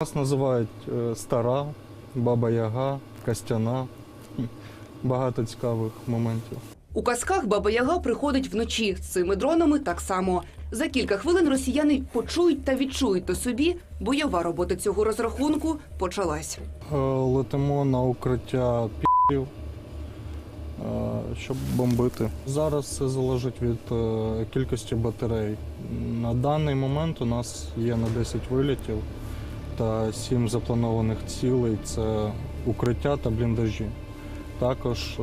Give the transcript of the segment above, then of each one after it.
Нас називають е, стара, баба Яга, Костяна. Багато цікавих моментів. У казках Баба Яга приходить вночі. З цими дронами так само. За кілька хвилин росіяни почують та відчують на собі. Бойова робота цього розрахунку почалась. Е, Летимо на укриття пів, щоб бомбити. Зараз все залежить від е, кількості батарей. На даний момент у нас є на 10 вилітів та 7 запланованих цілей це укриття та бліндажі. Також е,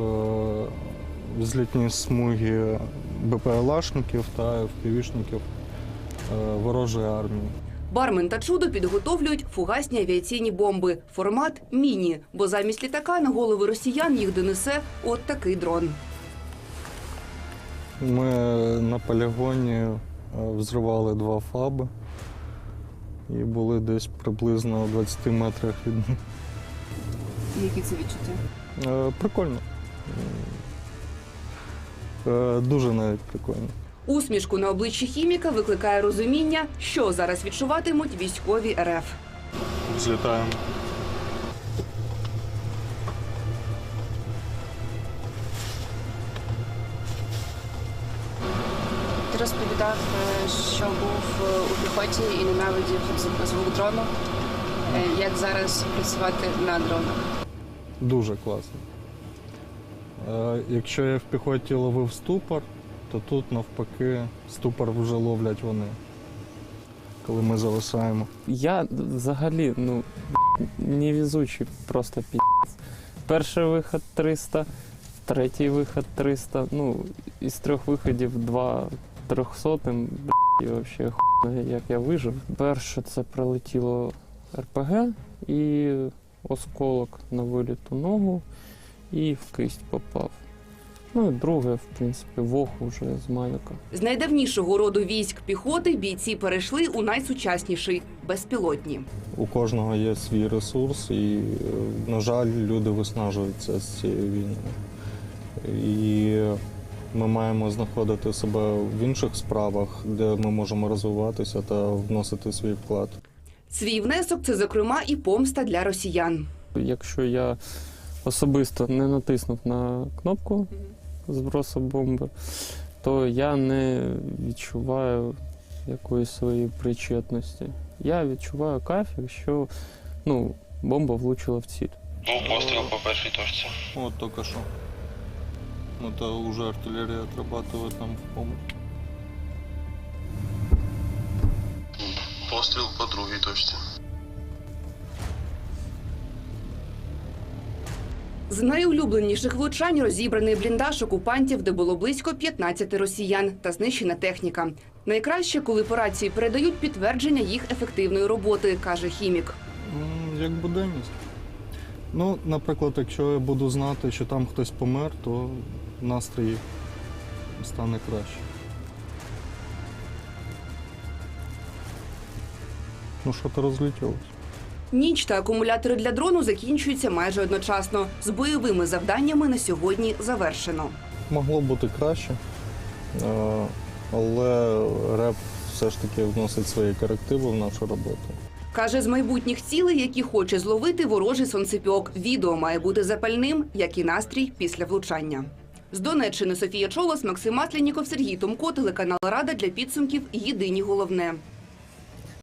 взлітні смуги БПЛАшників та ФПВшників е, ворожої армії. Бармен та чудо підготовлюють фугасні авіаційні бомби. Формат міні, бо замість літака на голови росіян їх донесе от такий дрон. Ми на полігоні е, взривали два фаби і були десь приблизно у 20 метрах від них. Які це відчуття? Е, Прикольно. Е, Дуже навіть прикольно. Усмішку на обличчі хіміка викликає розуміння, що зараз відчуватимуть військові РФ. Злітаємо. Розповідав, е, що був е, у піхоті і ненавидів з- звук дрону. Е, Як зараз працювати на дронах? Дуже класно. Якщо я в піхоті ловив ступор, то тут навпаки ступор вже ловлять вони, коли ми зависаємо. Я взагалі ну невезучий просто пі***. Перший виход 300, третій виход 300. Ну, із трьох виходів два трьохсотим, і взагалі хуй, як я вижив. Перше це прилетіло РПГ і осколок на виліту ногу і в кисть попав. Ну і друге, в принципі, вох уже з малюка. З найдавнішого роду військ піхоти бійці перейшли у найсучасніший безпілотні. У кожного є свій ресурс, і, е, на жаль, люди виснажуються з цією війною. І ми маємо знаходити себе в інших справах, де ми можемо розвиватися та вносити свій вклад. Свій внесок це зокрема і помста для росіян. Якщо я особисто не натиснув на кнопку збросу бомби, то я не відчуваю якоїсь своєї причетності. Я відчуваю кайф, якщо ну, бомба влучила в ціль. Був постріл по першій точці. От тільки що. Ну, то вже артилерія отрабатує там в помощь. Постріл по другій точці. З найулюбленіших влучань розібраний бліндаж окупантів, де було близько 15 росіян та знищена техніка. Найкраще, коли по рації передають підтвердження їх ефективної роботи, каже хімік. Як буденність. Ну, наприклад, якщо я буду знати, що там хтось помер, то настрій стане краще. Ну, що то розлетілось? Ніч та акумулятори для дрону закінчуються майже одночасно. З бойовими завданнями на сьогодні завершено. Могло бути краще, е, але реп все ж таки вносить свої корективи в нашу роботу. Каже, з майбутніх цілей, які хоче зловити ворожий сонцепьок. Відео має бути запальним, як і настрій після влучання. З Донеччини Софія Чолос, Максим Масляніков, Сергій Томко, телеканал Рада для підсумків. Єдині головне.